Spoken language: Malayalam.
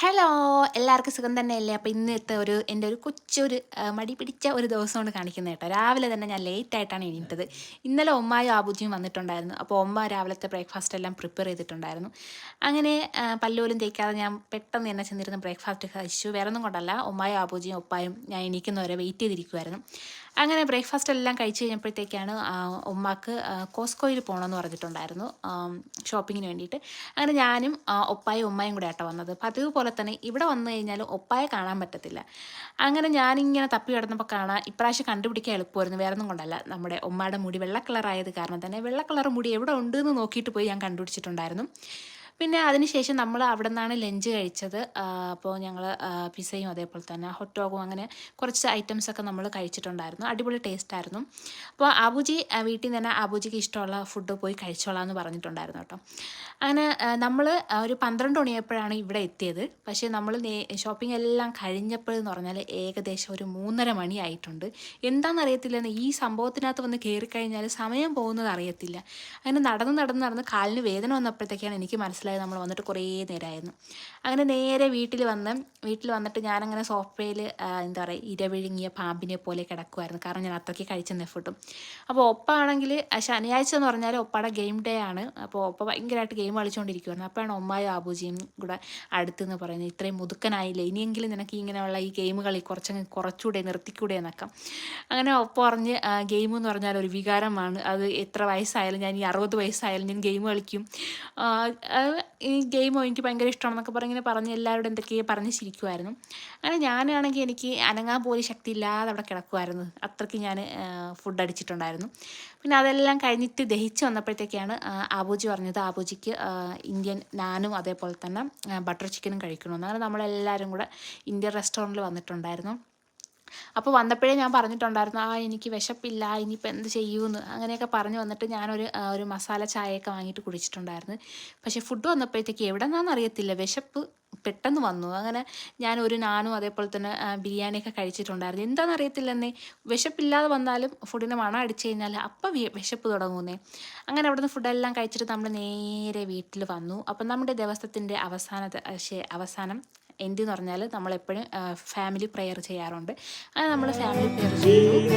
ഹലോ എല്ലാവർക്കും സുഖം തന്നെയല്ലേ? അപ്പോൾ ഇന്നത്തെ ഒരു എന്റെ ഒരു കൊച്ചൊരു മടി പിടിച്ച ഒരു ദിവസമാണ് കാണിക്കുന്നത് കേട്ടോ. രാവിലെ തന്നെ ഞാൻ ലേറ്റ് ആയിട്ടാണ് എണീറ്റത്. ഇന്നലെ ഒമ്മായും ആബുജിയും വന്നിട്ടുണ്ടായിരുന്നു. അപ്പോൾ ഒമ്മ രാവിലത്തെ ബ്രേക്ക്ഫാസ്റ്റ് എല്ലാം പ്രിപ്പയർ ചെയ്തിട്ടുണ്ടായിരുന്നു. അങ്ങനെ പല്ലോലും തേക്കാതെ ഞാൻ പെട്ടെന്ന് തന്നെ ചെന്നിരുന്ന് ബ്രേക്ക്ഫാസ്റ്റ് കഴിച്ചു. വേറെ ഒന്നും കൊണ്ടല്ല. ഒമ്മായും ആബുജിയും ഒപ്പായും ഞാൻ എണീക്കുന്നവരെ വെയിറ്റ് ചെയ്തിരിക്കുമായിരുന്നു അങ്ങനെ ബ്രേക്ക്ഫാസ്റ്റ് എല്ലാം കഴിച്ച് കഴിഞ്ഞപ്പോഴത്തേക്കാണ് ഉമ്മാക്ക് കോസ്കോയിൽ പോകണമെന്ന് പറഞ്ഞിട്ടുണ്ടായിരുന്നു ഷോപ്പിങ്ങിന് വേണ്ടിയിട്ട്. അങ്ങനെ ഞാനും ഒപ്പായും ഉമ്മയും കൂടെ ആട്ടോ വന്നത്. പതിവ് പോലെ തന്നെ ഇവിടെ വന്നു കഴിഞ്ഞാൽ ഒപ്പായെ കാണാൻ പറ്റത്തില്ല. അങ്ങനെ ഞാനിങ്ങനെ തപ്പി കിടന്നപ്പോൾ കാണാൻ ഇപ്രാവശ്യം കണ്ടുപിടിക്കാൻ എളുപ്പമായിരുന്നു. വേറെ ഒന്നും കൊണ്ടല്ല. നമ്മുടെ ഉമ്മയുടെ മുടി വെള്ള കളറായത് കാരണം തന്നെ വെള്ള കളർ മുടി എവിടെ ഉണ്ട് എന്ന് നോക്കിയിട്ട് പോയി ഞാൻ കണ്ടുപിടിച്ചിട്ടുണ്ടായിരുന്നു. പിന്നെ അതിനുശേഷം നമ്മൾ അവിടെ നിന്നാണ് ലഞ്ച് കഴിച്ചത് അപ്പോൾ ഞങ്ങൾ പിസയും അതേപോലെ തന്നെ ഹോട്ട് ഡോഗും അങ്ങനെ കുറച്ച് ഐറ്റംസ് ഒക്കെ നമ്മൾ കഴിച്ചിട്ടുണ്ടായിരുന്നു. അടിപൊളി ടേസ്റ്റ് ആയിരുന്നു. അപ്പോൾ അബുജി വീട്ടിൽ നിന്ന് തന്നെ അബുജിക്ക് ഇഷ്ടമുള്ള ഫുഡ് പോയി കഴിച്ചോളാം എന്ന് പറഞ്ഞിട്ടുണ്ടായിരുന്നു കേട്ടോ. അങ്ങനെ നമ്മൾ ഒരു പന്ത്രണ്ട് മണിയായപ്പോഴാണ് ഇവിടെ എത്തിയത്. പക്ഷേ നമ്മൾ ഷോപ്പിംഗ് എല്ലാം കഴിഞ്ഞപ്പോഴെന്ന് പറഞ്ഞാൽ ഏകദേശം ഒരു മൂന്നര മണി മണിയായിട്ടുണ്ട് എന്താണെന്നറിയത്തില്ലെന്ന് ഈ സംഭവത്തിനകത്ത് വന്ന് കയറി കഴിഞ്ഞാൽ സമയം പോകുന്നത് അറിയത്തില്ല. അങ്ങനെ നടന്ന് നടന്ന് നടന്ന് കാലിന് വേദന വന്നപ്പോഴത്തേക്കാണ് എനിക്ക് മനസ്സിലായത്. നമ്മൾ വന്നിട്ട് കുറേ നേരമായിരുന്നു അങ്ങനെ നേരെ വീട്ടിൽ വന്ന് വീട്ടിൽ വന്നിട്ട് ഞാനങ്ങനെ സോഫയിൽ എന്താ പറയുക ഇരവിഴുങ്ങിയ പാമ്പിനെ പോലെ കിടക്കുമായിരുന്നു കാരണം ഞാൻ അത്രയ്ക്ക് കഴിച്ചെന്ന് ഫുഡും അപ്പോൾ ഒപ്പ ആണെങ്കിൽ ശനിയാഴ്ച എന്ന് പറഞ്ഞാൽ ഒപ്പയുടെ ഗെയിം ഡേ ആണ്. അപ്പോൾ ഒപ്പ ഭയങ്കരമായിട്ട് ഗെയിം കളിച്ചുകൊണ്ടിരിക്കുമായിരുന്നു അപ്പോഴാണ് ഒമ്മായും ആബൂജിയും കൂടെ അടുത്തെന്ന് പറയുന്നത്. ഇത്രയും മുതുക്കനായില്ലേ? ഇനിയെങ്കിലും നിനക്ക് ഇങ്ങനെയുള്ള ഈ ഗെയിം കളി കുറച്ചങ്ങ് കുറച്ചുകൂടെ നിർത്തിക്കൂടെ എന്നൊക്കെ. അങ്ങനെ ഒപ്പം പറഞ്ഞ് ഗെയിം എന്ന് പറഞ്ഞാൽ ഒരു വികാരമാണ്. അത് എത്ര വയസ്സായാലും ഞാൻ ഈ അറുപത് വയസ്സായാലും ഞാൻ ഗെയിം കളിക്കും. ഈ ഗെയിം എനിക്ക് ഭയങ്കര ഇഷ്ടമാണെന്നൊക്കെ പറഞ്ഞ് പറഞ്ഞ് എല്ലാവരോടും എന്തൊക്കെയോ പറഞ്ഞ് ചിരിക്കുമായിരുന്നു അങ്ങനെ ഞാനാണെങ്കിൽ എനിക്ക് അനങ്ങാൻ പോലും ശക്തി ഇല്ലാതെ അവിടെ കിടക്കുമായിരുന്നു അത്രയ്ക്ക് ഞാൻ ഫുഡ് അടിച്ചിട്ടുണ്ടായിരുന്നു. പിന്നെ അതെല്ലാം കഴിഞ്ഞിട്ട് ദഹിച്ച് വന്നപ്പോഴത്തേക്കാണ് ആബൂജി പറഞ്ഞത് ആബൂജിക്ക് ഇന്ത്യൻ നാനും അതേപോലെ തന്നെ ബട്ടർ ചിക്കനും കഴിക്കണമെന്ന്. അങ്ങനെ നമ്മളെല്ലാവരും കൂടെ ഇന്ത്യൻ റെസ്റ്റോറന്റിൽ വന്നിട്ടുണ്ടായിരുന്നു. അപ്പോൾ വന്നപ്പോഴേ ഞാൻ പറഞ്ഞിട്ടുണ്ടായിരുന്നു ആ എനിക്ക് വിശപ്പില്ല ഇനിയിപ്പോൾ എന്ത് ചെയ്യുമെന്ന് അങ്ങനെയൊക്കെ പറഞ്ഞു വന്നിട്ട് ഞാനൊരു ഒരു മസാല ചായയൊക്കെ വാങ്ങിയിട്ട് കുടിച്ചിട്ടുണ്ടായിരുന്നു. പക്ഷേ ഫുഡ് വന്നപ്പോഴത്തേക്ക് എവിടെ നിന്നാണെന്ന് അറിയത്തില്ല വിശപ്പ് പെട്ടെന്ന് വന്നു. അങ്ങനെ ഞാൻ ഒരു നാനും അതേപോലെ തന്നെ ബിരിയാണിയൊക്കെ കഴിച്ചിട്ടുണ്ടായിരുന്നു. എന്താണെന്ന് അറിയത്തില്ലെന്നേ വിശപ്പില്ലാതെ വന്നാലും ഫുഡിന് മണം അടിച്ചു കഴിഞ്ഞാൽ അപ്പം വിശപ്പ് തുടങ്ങുന്നേ. അങ്ങനെ അവിടുന്ന് ഫുഡെല്ലാം കഴിച്ചിട്ട് നമ്മൾ നേരെ വീട്ടിൽ വന്നു. അപ്പം നമ്മുടെ ദിവസത്തിന്റെ അവസാനത്തെ അവസാനം എൻഡ് എന്ന് പറഞ്ഞാൽ നമ്മളെപ്പോഴും ഫാമിലി പ്രെയർ ചെയ്യാറുണ്ട്. അത് നമ്മൾ ഫാമിലി പ്രെയർ ചെയ്യുന്നു